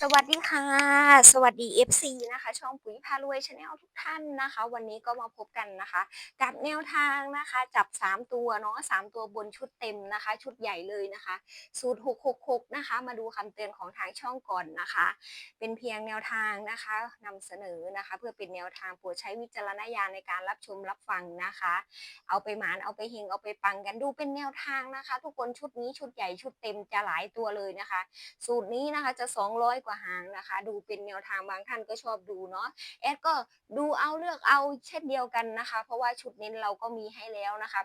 สวัสดีค่ะ สวัสดี FC นะคะ ช่องปุ๋ยพารวยชาแนลทุกท่านนะคะ วันนี้ก็มาพบกันนะคะ กับแนวทางนะคะ จับ 3 ตัวเนาะ3ตัวบนชุดเต็มนะคะ ชุดใหญ่เลยนะคะสูตร666 นะคะ มาดูคำเตือนของทางช่องก่อนนะคะ เป็นเพียงแนวทางนะคะนำเสนอนะคะ เพื่อเป็นแนวทางโปรดใช้วิจารณญาณในการรับชมรับฟังนะคะ เอาไปหมานเอาไปเฮงเอาไปปังกันดูเป็นแนวทางนะคะ ทุกคนชุดนี้ชุดใหญ่ชุดเต็มจะหลายตัวเลยนะคะ สูตรนี้นะคะจะ 200กว่าหางนะคะ ดูเป็นแนวทางบางท่านก็ชอบดูเนาะแอดก็ดูเอาเลือกเอาเช่นเดียวกันนะคะ เพราะว่าชุดเน้นเราก็มีให้แล้วนะคะ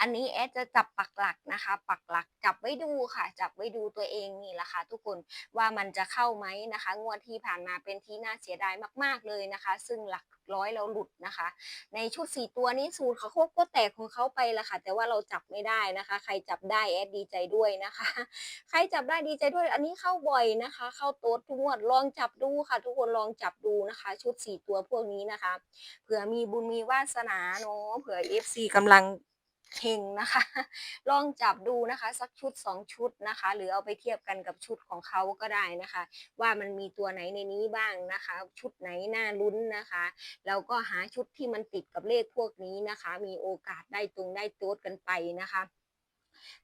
อันนี้แอดจะจับปักหลักนะคะ ปักหลักจับไว้ดูค่ะ จับไว้ดูตัวเองนี่แหละค่ะทุกคนว่ามันจะเข้าไหมนะคะ งวดที่ผ่านมาเป็นที่น่าเสียดายมาก ๆเลยนะคะ ซึ่งหลักร้อยเราหลุดนะคะ ในชุดสี่ตัวนี้สูตรเขาโคก็แตกของเขาไปละค่ะ แต่ว่าเราจับไม่ได้นะคะ ใครจับได้แอดดีใจด้วยนะคะ ใครจับได้ดีใจด้วย อันนี้เข้าบ่อยนะคะ เข้าโต๊ดทุกงวดลองจับดูค่ะ ทุกคนลองจับดูนะคะ ชุดสี่ตัวพวกนี้นะคะเผื่อมีบุญมีวาสนาเนาะเผื่อ FC กำลัง เฮงนะคะ ลองจับดูนะคะ สักชุด 2 ชุดนะคะ หรือเอาไปเทียบกันกับชุดของเขาก็ได้นะคะ ว่ามันมีตัวไหนในนี้บ้างนะคะ ชุดไหนน่าลุ้นนะคะแล้วก็หาชุดที่มันติดกับเลขพวกนี้นะคะ มีโอกาสได้ตรงได้โต๊ดกันไปนะคะ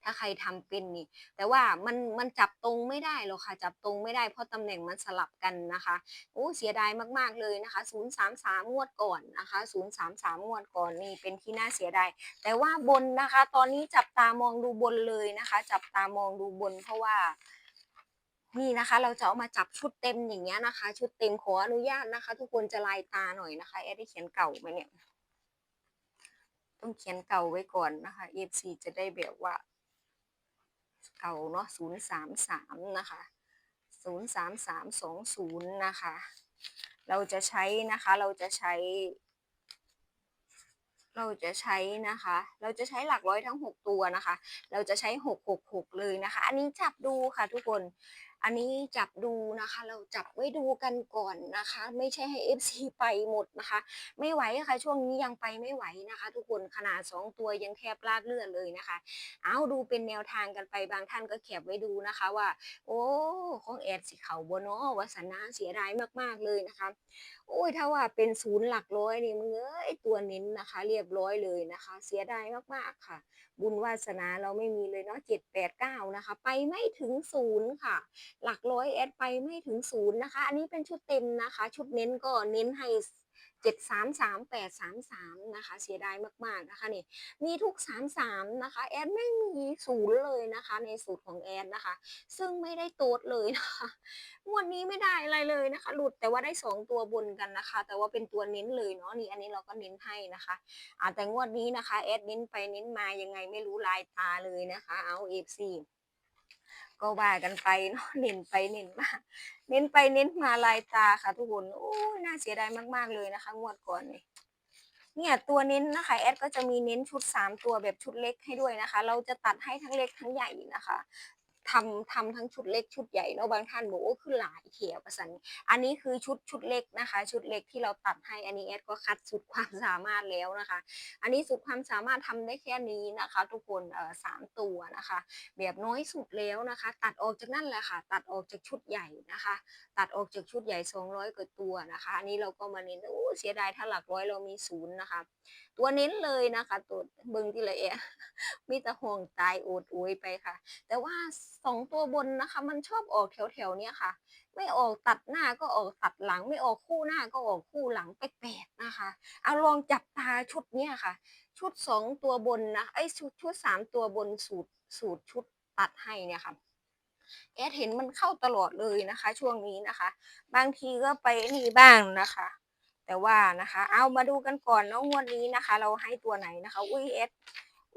ถ้าใครทำเป็นนี่ แต่ว่ามันมันจับตรงไม่ได้หรอกค่ะ จับตรงไม่ได้เพราะตำแหน่งมันสลับกันนะคะโอ้เสียดายมากๆเลยนะคะ 033 งวดก่อนนะคะ 033 งวดก่อนนี่เป็นที่น่าเสียดายแต่ว่าบนนะคะ ตอนนี้จับตามองดูบนเลยนะคะ จับตามองดูบน เพราะว่านี่นะคะ เราจะเอามาจับชุดเต็มอย่างเงี้ยนะคะ ชุดเต็มขออนุญาตนะคะ ทุกคนจะลายตาหน่อยนะคะแอดได้เขียนเก่าไหมเนี่ยต้องเขียนเก่าไว้ก่อนนะคะ FC จะได้แบบว่า เก่าเนาะศูนย์สามสามนะคะศูนย์สามสามสองศูนย์นะคะ เราจะใช้นะคะเราจะใช้ เราจะใช้นะคะ เราจะใช้หลักร้อยทั้งหกตัวนะคะ เราจะใช้หกหกหกเลยนะคะ อันนี้จับดูค่ะทุกคน อันนี้จับดูนะคะ เราจับไว้ดูกันก่อนนะคะ ไม่ใช่ให้ FC ไปหมดนะคะ ไม่ไหวค่ะช่วงนี้ยังไปไม่ไหวนะคะ ทุกคนขนาด 2 ตัวยังแทบลากเลือดเลยนะคะ เอาดูเป็นแนวทางกันไปบางท่านก็แคบไว้ดูนะคะว่า โอ้ของแอดสิเขาบนเนาะวาสนาเสียดายมากๆเลยนะคะ โอ้ยถ้าว่าเป็นศูนย์หลักร้อยนี่มึงเอ้ยตัวเน้นนะคะ เรียบร้อยเลยนะคะ เสียดายมากๆค่ะ บุญวาสนาเราไม่มีเลยเนาะเจ็ดแปดเก้านะคะ ไปไม่ถึงศูนย์ค่ะ หลักร้อยแอดไปไม่ถึงศูนย์นะคะ อันนี้เป็นชุดเต็มนะคะ ชุดเน้นก็เน้นให้ เจ็ดสามสามแปดสามสามนะคะ เสียดายมากๆนะคะนี่มีทุกสามสามนะคะ แอดไม่มีศูนย์เลยนะคะ ในสูตรของแอดนะคะ ซึ่งไม่ได้โต๊ดเลยนะคะงวดนี้ไม่ได้อะไรเลยนะคะ หลุดแต่ว่าได้สองตัวบนกันนะคะ แต่ว่าเป็นตัวเน้นเลยเนาะนี่อันนี้เราก็เน้นให้นะคะอ่าแต่งวดนี้นะคะแอดเน้นไปเน้นมายังไงไม่รู้ลายตาเลยนะคะ เอาเอฟซี ก็ว่ากันไปเนาะเน้นไปเน้นมา เน้นไปเน้นมาลายตาค่ะทุกคนโอ้ยน่าเสียดายมากๆเลยนะคะ งวดก่อนนี่เนี่ยตัวเน้นนะคะแอดก็จะมีเน้นชุด 3 ตัวแบบชุดเล็กให้ด้วยนะคะ เราจะตัดให้ทั้งเล็กทั้งใหญ่นะคะ ทำทำทั้งชุดเล็กชุดใหญ่เนาะบางท่านบอกว่าคือหลายเขียวประสันอันนี้คือชุดชุดเล็กนะคะ ชุดเล็กที่เราตัดให้อันนี้แอดก็คัดสุดความสามารถแล้วนะคะ อันนี้สุดความสามารถทำได้แค่นี้นะคะ ทุกคนเอ่อสามตัวนะคะ แบบน้อยสุดแล้วนะคะ ตัดออกจากนั่นแหละค่ะ ตัดออกจากชุดใหญ่นะคะ ตัดออกจากชุดใหญ่ 200กว่าตัวนะคะ อันนี้เราก็มาเน้นโอ้เสียดายถ้าหลักร้อยเรามีศูนย์นะคะ ตัวเน้นเลยนะคะ ตัวเบิงที่ละเอียดมีแต่ห่วงตายโอดอวยไปค่ะ แต่ว่าสองตัวบนนะคะ มันชอบออกแถวๆเนี้ยค่ะ ไม่ออกตัดหน้าก็ออกตัดหลัง ไม่ออกคู่หน้าก็ออกคู่หลังแปลกๆนะคะ เอาลองจับตาชุดเนี้ยค่ะ ชุดสองตัวบนนะไอ้ชุดชุดสามตัวบนสูตรสูตรชุดตัดให้เนี่ยค่ะแอดเห็นมันเข้าตลอดเลยนะคะ ช่วงนี้นะคะ บางทีก็ไปนี่บ้างนะคะ แต่ว่านะคะ เอามาดูกันก่อนเนาะงวดนี้นะคะ เราให้ตัวไหนนะคะอุ้ยเอส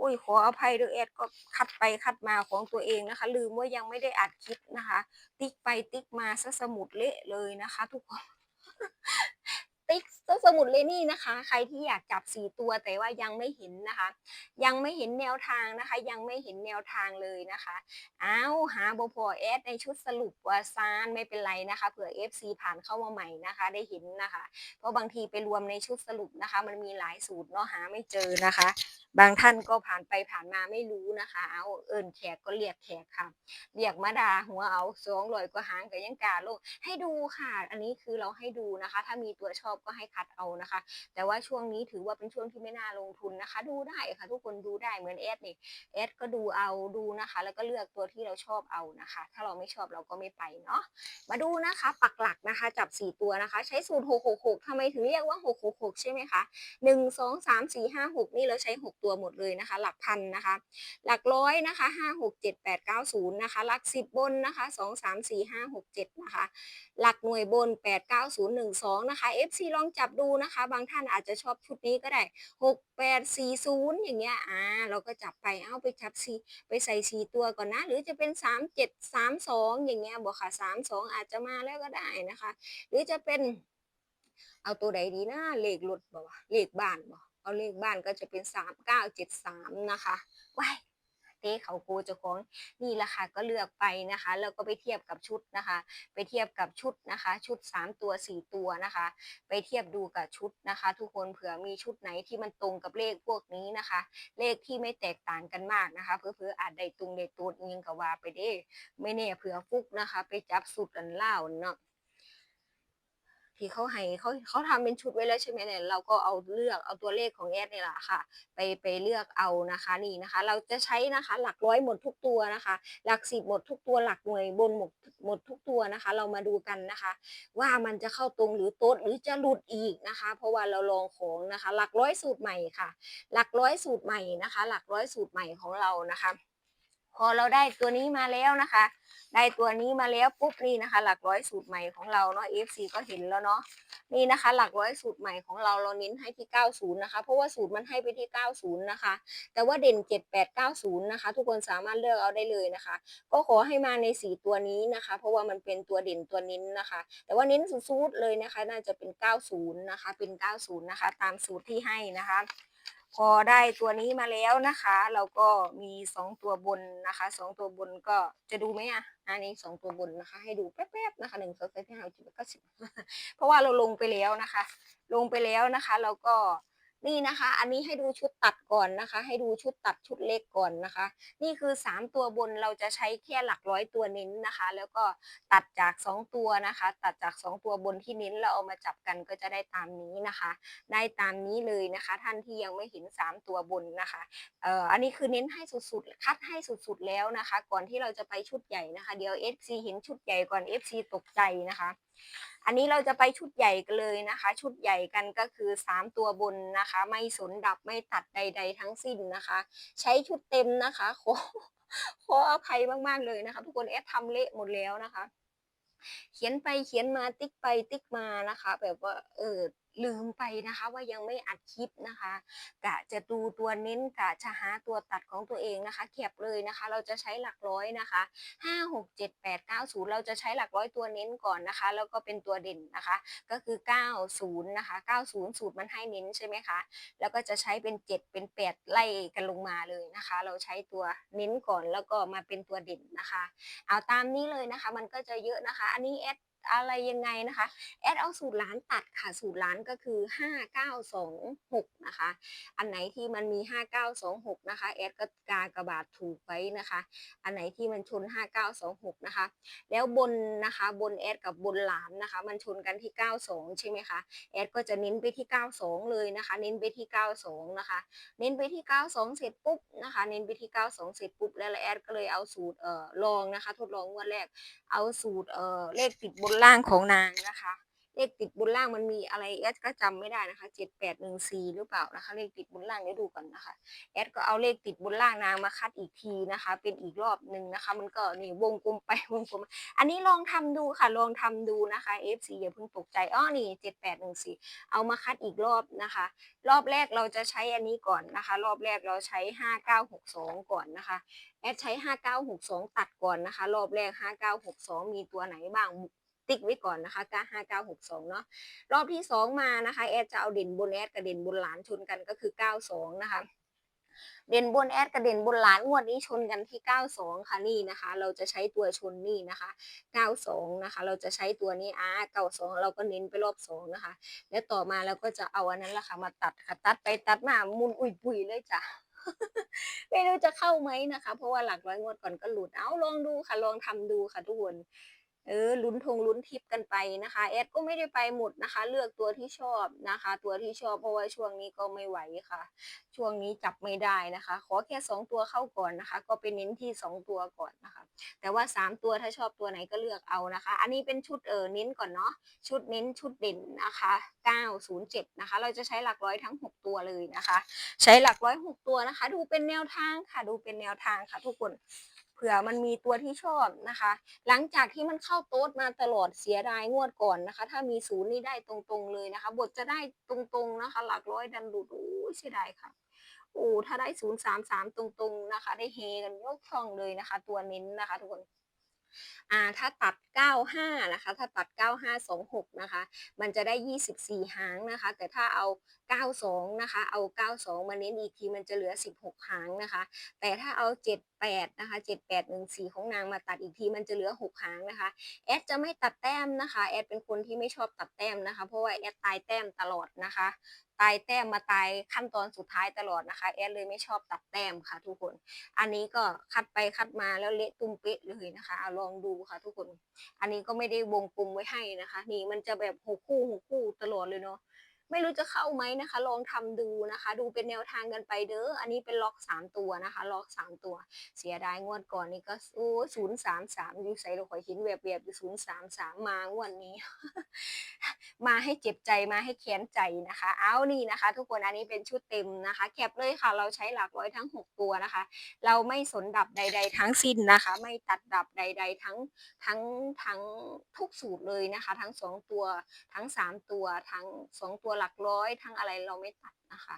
อุ้ยขออภัยด้วยเอสก็คัดไปคัดมาของตัวเองนะคะ ลืมว่ายังไม่ได้อัดคลิปนะคะ ติ๊กไปติ๊กมาซะสมุดเละเลยนะคะ ทุกคน ติ๊กซะสมุดเลนี่นะคะ ใครที่อยากจับสี่ตัวแต่ว่ายังไม่เห็นนะคะ ยังไม่เห็นแนวทางนะคะ ยังไม่เห็นแนวทางเลยนะคะอ้าวหาบพอแอดในชุดสรุปว่าซานไม่เป็นไรนะคะเผื่อ FC ผ่านเข้ามาใหม่นะคะ ได้เห็นนะคะ เพราะบางทีไปรวมในชุดสรุปนะคะ มันมีหลายสูตรเนาะหาไม่เจอนะคะบางท่านก็ผ่านไปผ่านมาไม่รู้นะคะ เอาเอิญแขกก็เรียกแขกค่ะ เรียกมาดาหัวเอาสองลอยก็หางกับยังกาโลก ให้ดูค่ะ อันนี้คือเราให้ดูนะคะ ถ้ามีตัวชอบก็ให้คัดเอานะคะ แต่ว่าช่วงนี้ถือว่าเป็นช่วงที่ไม่น่าลงทุนนะคะ ดูได้ค่ะ ทุกคนดูได้เหมือนเอสนี่เอสก็ดูเอาดูนะคะ แล้วก็เลือกตัวที่เราชอบเอานะคะ ถ้าเราไม่ชอบเราก็ไม่ไปเนาะมาดูนะคะ ปักหลักนะคะ จับ 4 ตัวนะคะ ใช้สูตร666ทำไมถึงเรียกว่า 666 ใช่ไหมคะ 1 2 3 4 5 6 นี่เราใช้ 6ตัวหมดเลยนะคะ หลักพันนะคะ หลักร้อยนะคะ5 6 7 8 9 0นะคะ หลัก10บนนะคะ2 3 4 5 6 7นะคะ หลักหน่วยบน8 9 0 1 2นะคะ FC ลองจับดูนะคะ บางท่านอาจจะชอบชุดนี้ก็ได้6 8 4 0อย่างเงี้ยอ่าเราก็จับไปเอาไปจับสีไปใส่สีตัวก่อนนะ หรือจะเป็น3 7 3 2อย่างเงี้ยบอกค่ะ3 2อาจจะมาแล้วก็ได้นะคะ หรือจะเป็นเอาตัวใดดีนะเลขรถบอกว่าเลขบ้านบอก เอาเลขบ้านก็จะเป็น3 9 7 3นะคะว้ายเต้เขาโกเจ้าของนี่แหละค่ะก็เลือกไปนะคะแล้วก็ไปเทียบกับชุดนะคะ ไปเทียบกับชุดนะคะ ชุด 3 ตัว 4 ตัวนะคะ ไปเทียบดูกับชุดนะคะ ทุกคนเผื่อมีชุดไหนที่มันตรงกับเลขพวกนี้นะคะ เลขที่ไม่แตกต่างกันมากนะคะเผื่อๆออาจได้ตรงได้ตัวยิงกับว่าไปเด้ไม่แน่เผื่อฟุกนะคะ ไปจับสุดอันเล่าเนาะ ที่เขาให้เขาเขาทำเป็นชุดไว้แล้วใช่ไหมเนี่ยเราก็เอาเลือกเอาตัวเลขของแอดนี่แหละค่ะ ไปไปเลือกเอานะคะนี่นะคะ เราจะใช้นะคะหลักร้อยหมดทุกตัวนะคะ หลักสิบหมดทุกตัวหลักหน่วยบนหมดหมดทุกตัวนะคะ เรามาดูกันนะคะ ว่ามันจะเข้าตรงหรือโต๊ดหรือจะหลุดอีกนะคะ เพราะว่าเราลองของนะคะ หลักร้อยสูตรใหม่ค่ะ หลักร้อยสูตรใหม่นะคะ หลักร้อยสูตรใหม่ของเรานะคะ พอเราได้ตัวนี้มาแล้วนะคะ ได้ตัวนี้มาแล้วปุ๊บนี่นะคะ หลักร้อยสูตรใหม่ของเราเนาะ FC ก็เห็นแล้วเนาะนี่นะคะ หลักร้อยสูตรใหม่ของเราเราเน้นให้ที่ 90 นะคะ เพราะว่าสูตรมันให้ไปที่ 90 นะคะ แต่ว่าเด่น 7890 นะคะ ทุกคนสามารถเลือกเอาได้เลยนะคะ ก็ขอให้มาใน 4 ตัวนี้นะคะ เพราะว่ามันเป็นตัวเด่นตัวเน้นนะคะ แต่ว่าเน้นสุดๆเลยนะคะ น่าจะเป็น 90 นะคะ เป็น 90 นะคะ ตามสูตรที่ให้นะคะ พอได้ตัวนี้มาแล้วนะคะ เราก็มีสองตัวบนนะคะสองตัวบนก็จะดูไหมอะอันนี้สองตัวบนนะคะ ให้ดูแป๊บๆนะคะหนึ่งสองสามสี่ห้าหกเจ็ดแปดเก้าสิบเพราะว่าเราลงไปแล้วนะคะ ลงไปแล้วนะคะ เราก็ นี่นะคะ อันนี้ให้ดูชุดตัดก่อนนะคะ ให้ดูชุดตัดชุดเล็กก่อนนะคะ นี่คือ 3 ตัวบนเราจะใช้แค่หลักร้อยตัวเน้นนะคะ แล้วก็ตัดจาก 2 ตัวนะคะ ตัดจาก 2 ตัวบนที่เน้นเราเอามาจับกันก็จะได้ตามนี้นะคะ ได้ตามนี้เลยนะคะ ท่านที่ยังไม่เห็น 3 ตัวบนนะคะเอ่ออันนี้คือเน้นให้สุดๆ คัดให้สุดๆแล้วนะคะ ก่อนที่เราจะไปชุดใหญ่นะคะ เดี๋ยว FC เห็นชุดใหญ่ก่อน FC ตกใจนะคะ อันนี้เราจะไปชุดใหญ่กันเลยนะคะ ชุดใหญ่กันก็คือ 3 ตัวบนนะคะ ไม่สนดับไม่ตัดใด ๆ ทั้งสิ้นนะคะ ใช้ชุดเต็มนะคะขอขออภัยมากๆเลยนะคะ ทุกคนแอดทำเละหมดแล้วนะคะ เขียนไปเขียนมาติ๊กไปติ๊กมานะคะ แบบว่าเออ ลืมไปนะคะว่ายังไม่อัดคลิปนะคะกะจะดูตัวเน้นกะจะหาตัวตัดของตัวเองนะคะเขียบเลยนะคะ เราจะใช้หลักร้อยนะคะห้าหกเจ็ดแปดเก้าศูนย์เราจะใช้หลักร้อยตัวเน้นก่อนนะคะ แล้วก็เป็นตัวเด่นนะคะ ก็คือเก้าศูนย์นะคะเก้าศูนย์สูตรมันให้เน้นใช่ไหมคะแล้วก็จะใช้เป็นเจ็ดเป็นแปดไล่กันลงมาเลยนะคะ เราใช้ตัวเน้นก่อนแล้วก็มาเป็นตัวเด่นนะคะ เอาตามนี้เลยนะคะ มันก็จะเยอะนะคะ อันนี้แอด อะไรยังไงนะคะแอดเอาสูตรล้านตัดค่ะสูตรล้านก็คือ 5926 นะคะ อันไหนที่มันมี 5926 นะคะแอดก็กากระบาดถูกไว้นะคะ อันไหนที่มันชน 5926 นะคะ แล้วบนนะคะบนแอดกับบนหลานนะคะ มันชนกันที่ 92 ใช่ไหมคะแอดก็จะเน้นไปที่ 92 เลยนะคะ เน้นไปที่ 92 นะคะ เน้นไปที่ 92 เสร็จปุ๊บนะคะ เน้นไปที่ 92 เสร็จปุ๊บแล้วแอดก็เลยเอาสูตรเอ่อลองนะคะ ทดลองงวดแรก เอาสูตรเอ่อเลขติดบนล่างของนางนะคะ เลขติดบนล่างมันมีอะไรแอดก็จำไม่ได้นะคะเจ็ดแปดหนึ่งสี่หรือเปล่านะคะ เลขติดบนล่างเดี๋ยวดูก่อนนะคะแอดก็เอาเลขติดบนล่างนางมาคัดอีกทีนะคะ เป็นอีกรอบหนึ่งนะคะ มันก็นี่วงกลมไปวงกลมอันนี้ลองทำดูค่ะลองทำดูนะคะ FC อย่าเพิ่งตกใจอ้อนี่เจ็ดแปดหนึ่งสี่เอามาคัดอีกรอบนะคะ รอบแรกเราจะใช้อันนี้ก่อนนะคะ รอบแรกเราใช้ห้าเก้าหกสองก่อนนะคะ แอดใช้ 5962 ตัดก่อนนะคะ รอบแรก 5962 มีตัวไหนบ้างติ๊กไว้ก่อนนะคะ95962 เนาะรอบที่สองมานะคะแอดจะเอาเด่นบนแอดกับเด่นบนหลานชนกันก็คือ 92 นะคะเด่นบนแอดกับเด่นบนหลานงวดนี้ชนกันที่ 92 ค่ะนี่นะคะ เราจะใช้ตัวชนนี่นะคะ 92 นะคะ เราจะใช้ตัวนี้อ่า92 เราก็เน้นไปรอบ 2 นะคะ แล้วต่อมาเราก็จะเอาอันนั้นแหละค่ะมาตัดค่ะตัดไปตัดมามุนอุยปุยเลยจ้ะ ไม่รู้จะเข้าไหมนะคะ เพราะว่าหลักร้อยงวดก่อนก็หลุดเอาลองดูค่ะ ลองทำดูค่ะทุกคน เออลุ้นทงลุ้นทิปกันไปนะคะแอดก็ไม่ได้ไปหมดนะคะ เลือกตัวที่ชอบนะคะ ตัวที่ชอบเพราะว่าช่วงนี้ก็ไม่ไหวค่ะ ช่วงนี้จับไม่ได้นะคะ ขอแค่สองตัวเข้าก่อนนะคะ ก็ไปเน้นที่สองตัวก่อนนะคะ แต่ว่าสามตัวถ้าชอบตัวไหนก็เลือกเอานะคะ อันนี้เป็นชุดเออเน้นก่อนเนาะชุดเน้นชุดเด่นนะคะ907นะคะ เราจะใช้หลักร้อยทั้ง 6 ตัวเลยนะคะ ใช้หลักร้อยหกตัวนะคะ ดูเป็นแนวทางค่ะ ดูเป็นแนวทางค่ะ ทุกคน ผื่อมันมีตัวที่ชอบนะคะ หลังจากที่มันเข้าโต๊ดมาตลอดเสียดายงวดก่อนนะคะ ถ้ามีศูนย์นี่ได้ตรงๆเลยนะคะ บทจะได้ตรงๆนะคะ หลักร้อยดันดุดโอ้เสียดายค่ะโอ้ถ้าได้ศูนย์สามสามตรงๆนะคะ ได้เฮกันยกช่องเลยนะคะ ตัวเน้นนะคะทุกคน อ่าถ้าตัด 95 นะคะ ถ้าตัด 9526 นะคะ มันจะได้ 24 หางนะคะ แต่ถ้าเอา 92 นะคะ เอา 92 มาเน้นอีกทีมันจะเหลือ 16 หางนะคะ แต่ถ้าเอา 78 นะคะ 7814 ของนางมาตัดอีกทีมันจะเหลือ 6 หางนะคะ แอดจะไม่ตัดแต้มนะคะ แอดเป็นคนที่ไม่ชอบตัดแต้มนะคะ เพราะว่าแอดตายแต้มตลอดนะคะ ตายแต้มมาตายขั้นตอนสุดท้ายตลอดนะคะ แอดเลยไม่ชอบตัดแต้มค่ะ ทุกคน อันนี้ก็คัดไปคัดมาแล้วเละตุ้มเป๊ะเลยนะคะเอาลองดูค่ะ ทุกคน อันนี้ก็ไม่ได้วงกลมไว้ให้นะคะ นี่มันจะแบบหกคู่หกคู่ตลอดเลยเนาะ ไม่รู้จะเข้าไหมนะคะ ลองทำดูนะคะ ดูเป็นแนวทางกันไปเด้ออันนี้เป็นล็อกสามตัวนะคะ ล็อกสามตัว เสียดายงวดก่อนนี่ก็โอ้ศูนย์สามสามอยู่ใส่เราขอยหินแบบแบบอยู่ศูนย์สามสามมางวดนี้ มาให้เจ็บใจมาให้แค้นใจนะคะ เอานี่นะคะ ทุกคนอันนี้เป็นชุดเต็มนะคะแคปเลยค่ะ เราใช้หลักร้อยทั้ง 6 ตัวนะคะ เราไม่สนดับใด ๆ ทั้งสิ้นนะคะ ไม่ตัดดับใด ๆ ทั้งทั้งทั้งทุกสูตรเลยนะคะ ทั้ง 2 ตัวทั้ง 3 ตัวทั้ง 2 ตัวหลักร้อยทั้งอะไรเราไม่ตัดนะคะ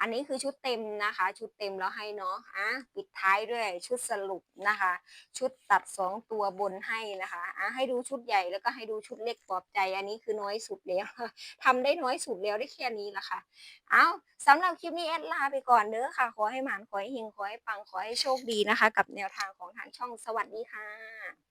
อันนี้คือชุดเต็มนะคะ ชุดเต็มแล้วให้เนาะอะปิดท้ายด้วยชุดสรุปนะคะ ชุดตัด 2 ตัวบนให้นะคะอะให้ดูชุดใหญ่แล้วก็ให้ดูชุดเล็กปลอบใจ อันนี้คือน้อยสุดแล้วทำได้น้อยสุดแล้วได้แค่นี้ละค่ะเอาสำหรับคลิปนี้แอดลาไปก่อนเด้อค่ะ ขอให้หมานขอให้เฮงขอให้ปังขอให้โชคดีนะคะ กับแนวทางของทางช่องสวัสดีค่ะ